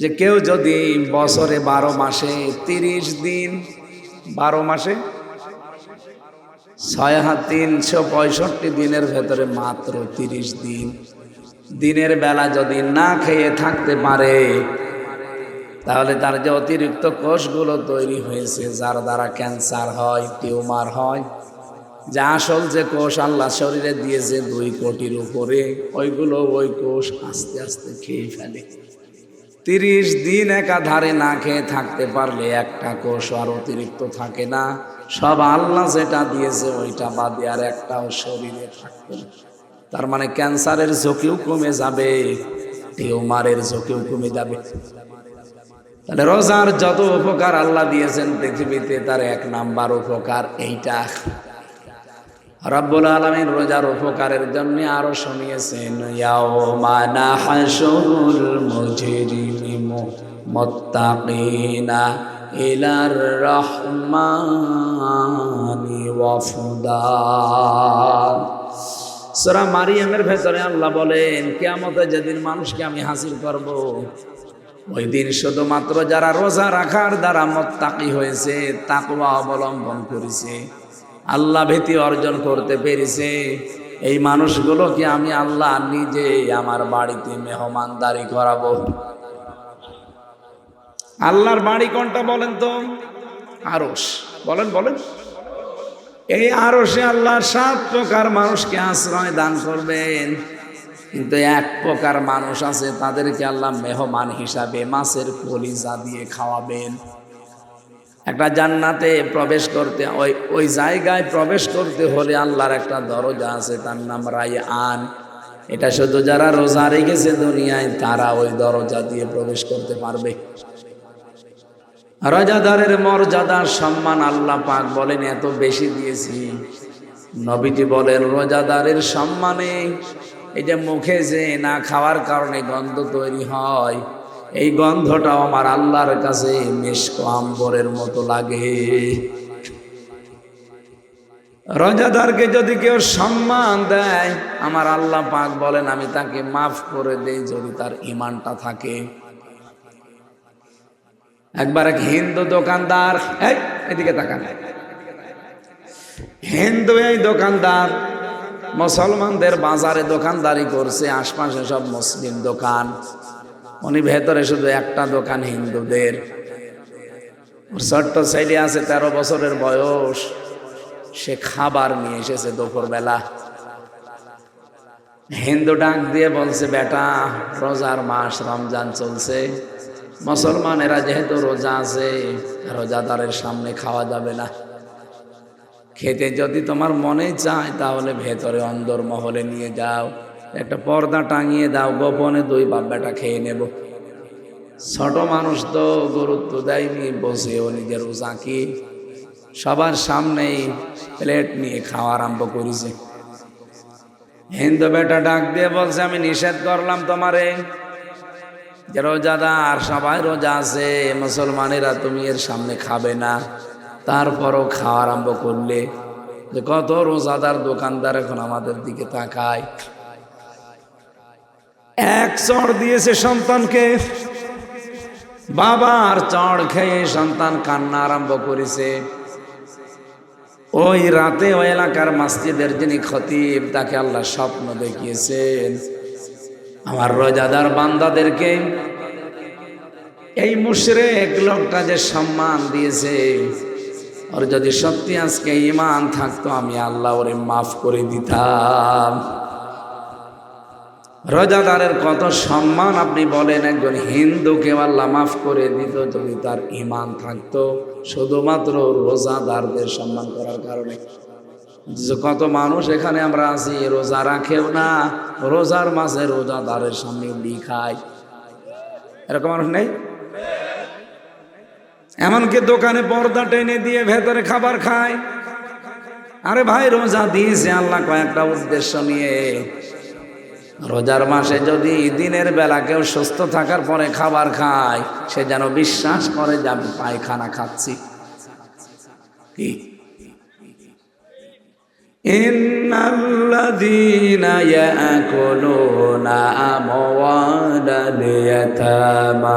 যে কেউ যদি বছরে বারো মাসে তিরিশ দিন, বারো মাসে? ছয় হাত তিনশো পঁয়ষট্টি দিনের ভেতরে মাত্র তিরিশ দিন। দিনের বেলা যদি না খেয়ে থাকতে পারে, তাহলে তার যে অতিরিক্ত কোষগুলো তৈরি হয়েছে, যার দ্বারা ক্যান্সার হয়, টিউমার হয়, যা আসল যে কোষ আল্লাহ শরীরে দিয়েছে দুই কোটির উপরে, ওইগুলো ওই কোষ আস্তে আস্তে খেয়ে ফেলে। তিরিশ দিন একাধারে না খেয়ে থাকতে পারলে একটা কোষ আর অতিরিক্ত থাকে না। সব আল্লাহ যেটা দিয়েছে ওইটা বাদে আর একটাও শরীরে থাকবে তার মানে ক্যান্সারের ঝুঁকিও কমে যাবে, টিউমারের ঝুঁকিও কমে যাবে। তাহলে রোজার যত উপকার আল্লাহ দিয়েছেন পৃথিবীতে, তার এক নাম্বার উপকার এইটা। রব্বুল আলমীর রোজার উপকারের জন্য আরও শুনিয়েছেন ইয়াওমানা হাশুরুল মুজরিমিন মুত্তাকিনা ইলার রহমানি ওয়াফদা সূরা মারিয়ামের ভেতরে আল্লাহ বলেন, কিয়ামতে যেদিন মানুষকে আমি হাসিল করব, ওই দিন শুধুমাত্র যারা রোজা রাখার দ্বারা মোত্তাকি হয়েছে, তাকওয়া অবলম্বন করেছে। আল্লাহ ভীতি অর্জন করতে পেরেছে। এই মানুষগুলোকে আমি আল্লাহ নিজে আমার বাড়িতে মেহমানদারি করাবো। আল্লাহর বাড়ি কোনটা বলেন তো? আরস বলেন বলেন। এই আরসে আল্লাহ সাত প্রকার মানুষকে আশ্রয় দান করবেন। কিন্তু এক প্রকার মানুষ আছে, তাদেরকে আল্লাহ মেহমান হিসাবে মাছের কলিজা দিয়ে খাওয়াবেন। একটা জান্নাতে প্রবেশ করতে, ওই ওই জায়গায় প্রবেশ করতে হলে আল্লাহর একটা দরজা আছে, তার নাম রায় আন এটা শুধু যারা রোজা রেখেছে দুনিয়ায়, তারা ওই দরজা দিয়ে প্রবেশ করতে পারবে। রজাদারের মর্যাদার সম্মান আল্লাহ পাক বলেন, এত বেশি দিয়েছি। নবীজি বলেন, রোজাদারের সম্মানে এই যে মুখে যে না খাওয়ার কারণে গন্ধ তৈরি হয় এই গন্ধটাও আমার আল্লাহর কাছে মিষ্ক আম্বরের মতো লাগে। রজাদারকে যদি কেউ সম্মান দেয়, আমার আল্লাহ পাক বলেন, আমি তাকে মাফ করে দেই যদি তার ইমানটা থাকে। একবার এক হিন্দু দোকানদার, এই, এদিকে তাকান। হিন্দু এই দোকানদার, মুসলমানদের বাজারে দোকানদারি করছে, আশপাশে সব মুসলিম দোকান। উনি ভেতরে শুধু একটা দোকান হিন্দুদের। ছোট্ট ছেলে আছে, তেরো বছরের বয়স। সে খাবার নিয়ে এসেছে দুপুরবেলা। হিন্দু ডাক দিয়ে বলছে, বেটা, রোজার মাস, রমজান চলছে। মুসলমানেরা যেহেতু রোজা আছে, রোজাদারের সামনে খাওয়া যাবে না। খেতে যদি তোমার মনে চায়, তাহলে ভেতরে অন্দর মহলে নিয়ে যাও। একটা পর্দা টাঙিয়ে দাও, গোপনে দুই বাব্যাটা খেয়ে নেব। ছোট মানুষ তো গুরুত্ব দেয়নি বসেও নিজের উজাকি সবার সামনেই প্লেট নিয়ে খাওয়া আরম্ভ করেছে। হিন্দু বেটা ডাক দিয়ে বলছে, আমি নিষেধ করলাম তোমারে যে রোজাদার, সবাই রোজা আছে, মুসলমানেরা তুমি এর সামনে খাবে না। তারপরও খাওয়া আরম্ভ করলে যে কত রোজাদার দোকানদার এখন আমাদের দিকে তাকায়। এক চড় দিয়েছে সন্তানকে। বাবার চড় খেয়ে সন্তান কান্না আরম্ভ করেছে। ওই রাতে ওই এলাকার মসজিদের যিনি খতিব, তাকে আল্লাহ স্বপ্ন দেখিয়েছেন। আমার রোজাদার বান্দাদেরকে এই মুশরেক লোকটা যে সম্মান দিয়েছে, ওর যদি সত্যি আজকে ইমান থাকতো, আমি আল্লাহ ওরে মাফ করে দিতাম। রোজাদারের কত সম্মান আপনি বলেন, একজন হিন্দুকে আল্লাহ মাফ করে দিত যদি তার ইমান থাকতো। শুধুমাত্র রোজাদারদের সম্মান করার কারণে। কত মানুষ এখানে আমরা আছি, রোজা রাখেও না, রোজার মাঝে রোজাদারের সামনে উড়ি খায় এরকম মানুষ নেই? এমনকি দোকানে পর্দা টেনে দিয়ে ভেতরে খাবার খায়। আরে ভাই, রোজা দিয়েছে আল্লাহ কয়েকটা উদ্দেশ্য নিয়ে। রোজার মাসে যদি দিনের বেলা কেউ সুস্থ থাকার পরে খাবার খায় সে যেন বিশ্বাস করে যে আমি পায়খানা খাচ্ছি কি إن الذين يأكلون أموال اليتامى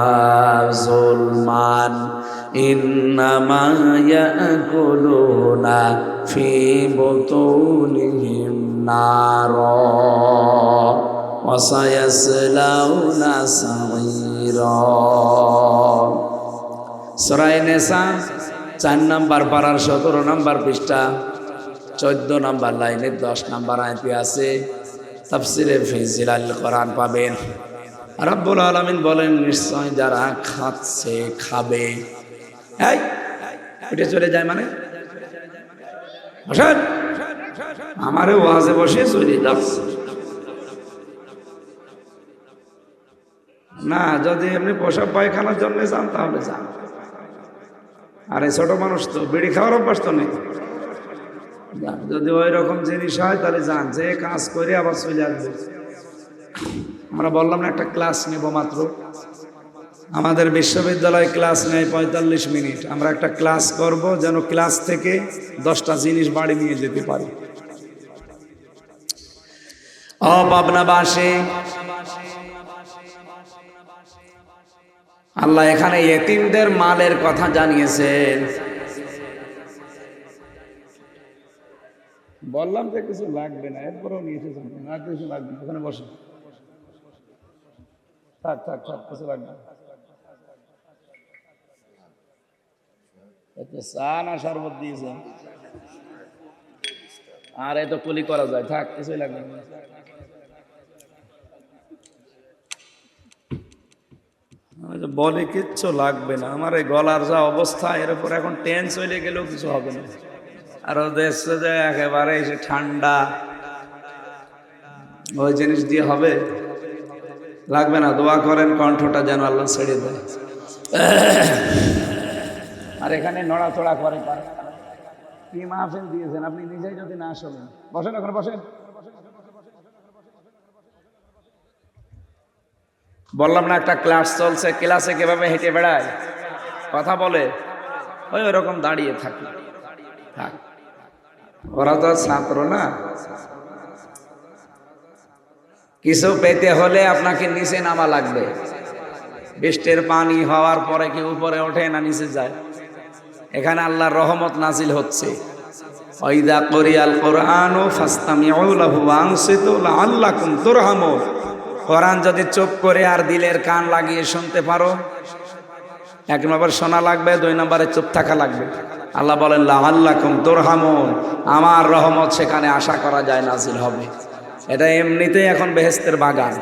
ظلما إنما يأكلون في بطونهم نارا وسيصلون سعيرا সরাই নেশা চার নাম্বার পাড়ার সতেরো নাম্বার পৃষ্ঠা চোদ্দ নাম্বার লাইনের দশ নাম্বার আয়তে আছে তাফসিরে ফিজিল আল কোরআন পাবেন রাব্বুল আলমিন বলেন নিশ্চয় যারা খাচ্ছে খাবে এই উঠে চলে যায় মানে বসেন আমারে ওয়াজে বসে চলে যাচ্ছে না, যদি এমনি পোশাক পায়খানার জন্য যান, তাহলে যান। আরে ছোট মানুষ তো, বিড়ি খাওয়ার অভ্যাস তো নেই। যদি ওই রকম জিনিস হয়, তাহলে যান। যে কাজ করে আবার চলে আসবে। আমরা বললাম না, একটা ক্লাস নেব মাত্র। আমাদের বিশ্ববিদ্যালয় ক্লাস নেয় পঁয়তাল্লিশ মিনিট। আমরা একটা ক্লাস করব, যেন ক্লাস থেকে দশটা জিনিস বাড়ি নিয়ে যেতে পারি। ও পাবনাবাসী আল্লাহ এখানে এতিমদের মালের কথা জানিয়েছেন বললাম যে কিছু লাগবে না, এরপরেও নিয়ে এসেছেন। না কিছু লাগবে ওখানে বসে থাক থাক থাক, কিছু লাগবে চা না শরবত দিয়েছেন। আর এত কুলি করা যায়। থাক, কিছুই লাগবে না আমি তো বলে কিচ্ছু লাগবে না। আমার এই গলার যা অবস্থা, এর উপর এখন টেন চলে গেলেও কিছু হবে না। আর দেখছে যে একেবারে এসে ঠান্ডা, ওই জিনিস দিয়ে হবে। লাগবে না, দোয়া করেন কণ্ঠটা যেন আল্লাহ ছেড়ে দেয়। আর এখানে নড়াচড়া করে পারে। কি মাহফিল দিয়েছেন? আপনি নিজেই যদি না শোনেন। বসেন ওখানে, বসেন। বললাম না, একটা ক্লাস চলছে ক্লাসে কীভাবে হেঁটে বেড়ায়? কথা বলে, ওই ওরকম দাঁড়িয়ে থাকি। থাক। ওরা তো ছাত্র না। কিছু পেতে হলে আপনাকে নিচে নামা লাগবে। বৃষ্টির পানি হওয়ার পরে কি উপরে ওঠে না নিচে যায়? এখানে আল্লাহর রহমত নাজিল হচ্ছে। ওইদা করিয়াল কোরআন ফাস্তামিউ লাহু আনসিতু লাআল্লাকুম তুরহামুন। কোরআন যদি চুপ করে আর দিলের কান লাগিয়ে শুনতে পারো, এক নম্বর শোনা লাগবে, দুই নম্বরে চুপ থাকা লাগবে। আল্লাহ বলেন লাহাল্লাকুম তুরহামুন। আমার রহমত সেখানে আশা করা যায় নাজিল হবে। এটা এমনিতেই এখন বেহেস্তের বাগান।